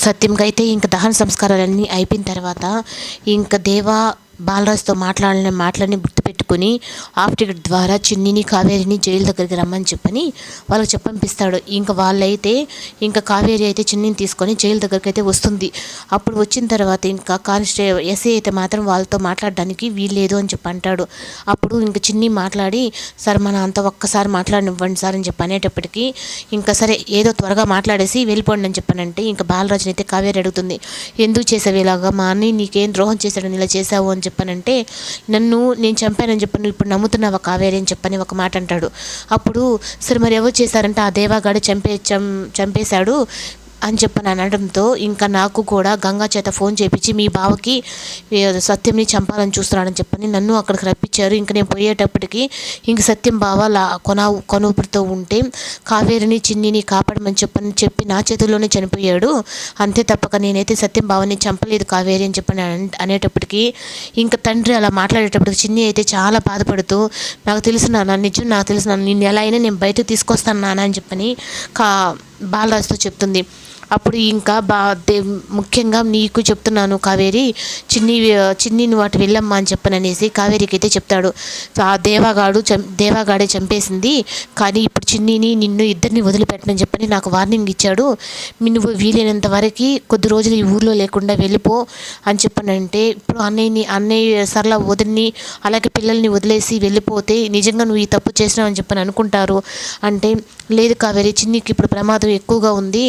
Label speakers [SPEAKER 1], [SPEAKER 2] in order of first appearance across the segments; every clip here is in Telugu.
[SPEAKER 1] సత్యంగా అయితే ఇంకా దహన సంస్కారాలన్నీ అయిపోయిన తర్వాత ఇంకా దేవా బాలరాజుతో మాట్లాడిన మాటలని గుర్తుపెట్టుకుని హాఫ్ టికెట్ ద్వారా చిన్నిని కావేరిని జైలు దగ్గరికి రమ్మని చెప్పని వాళ్ళకి చెప్పంపిస్తాడు ఇంకా వాళ్ళైతే ఇంకా కావేరి అయితే చిన్నిని తీసుకొని జైలు దగ్గరికి అయితే వస్తుంది. అప్పుడు వచ్చిన తర్వాత ఇంకా కానిస్టే ఎస్ఐ అయితే మాత్రం వాళ్ళతో మాట్లాడడానికి వీల్లేదు అని చెప్పి అంటాడు. అప్పుడు ఇంకా చిన్ని మాట్లాడి సార్ మన అంత ఒక్కసారి మాట్లాడినివ్వండి సార్ అని చెప్పి అనేటప్పటికీ ఇంకా సరే ఏదో త్వరగా మాట్లాడేసి వెళ్ళిపోండి అని చెప్పానంటే ఇంకా బాలరాజుని అయితే కావేరి అడుగుతుంది. ఎందుకు చేసావు ఇలాగా? మా అన్ని నీకేం ద్రోహం చేశాడని ఇలా చేసావు అని చెప్పానంటే నన్ను నేను చంపానని చెప్పి ఇప్పుడు నమ్ముతున్నావా కావేరి? అని చెప్పని ఒక మాట అంటాడు అప్పుడు సరే మరి ఎవరు చేశారంటే ఆ దేవాగాడు చంపే చం చంపేశాడు. అని చెప్పని అనడంతో ఇంకా నాకు కూడా గంగా చేత ఫోన్ చేపించి మీ బావకి సత్యంని చంపాలని చూస్తున్నాడని చెప్పని నన్ను అక్కడికి రప్పించారు. ఇంక నేను పోయేటప్పటికి ఇంక సత్యం బావ లా కొన కొనుపురితో ఉంటే కావేరిని చిన్నిని కాపాడమని చెప్పని చెప్పి నా చేతుల్లోనే చనిపోయాడు. అంతే తప్పక నేనైతే సత్యం బావని చంపలేదు కావేరి అని చెప్పని అనేటప్పటికీ అనేటప్పటికి ఇంకా తండ్రి అలా మాట్లాడేటప్పటికి చిన్ని అయితే చాలా బాధపడుతూ నాకు తెలుసు నాన్న నిజం నాకు తెలుసు నిన్ను ఎలా అయినా నేను బయటకు తీసుకొస్తాను నాన్న అని చెప్పని కా బాలరాజుతో చెప్తుంది. అప్పుడు ఇంకా బా దే ముఖ్యంగా నీకు చెప్తున్నాను కావేరి. చిన్ని చిన్ని నువ్వు అటు వెళ్ళమ్మా అని చెప్పననేసి కావేరికి అయితే చెప్తాడు ఆ దేవాగాడు చం దేవాగాడే చంపేసింది. కానీ ఇప్పుడు చిన్నిని నిన్ను ఇద్దరిని వదిలిపెట్టనని చెప్పని నాకు వార్నింగ్ ఇచ్చాడు. నువ్వు వీలైనంత వరకు కొద్ది రోజులు ఈ ఊర్లో లేకుండా వెళ్ళిపో అని చెప్పనంటే ఇప్పుడు అన్నయ్యని అన్నయ్య సరళ వదిలిని అలాగే పిల్లల్ని వదిలేసి వెళ్ళిపోతే నిజంగా నువ్వు ఈ తప్పు చేసినావు అని చెప్పని అనుకుంటారు. అంటే లేదు కావేరి చిన్నికి ఇప్పుడు ప్రమాదం ఎక్కువగా ఉంది.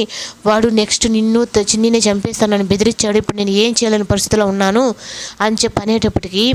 [SPEAKER 1] వాడు నెక్స్ట్ నిన్ను త- చిన్నినే చంపేస్తానని బెదిరించాడు. ఇప్పుడు నేను ఏం చేయాలని పరిస్థితిలో ఉన్నాను అని చెప్పి అనేటప్పటికీ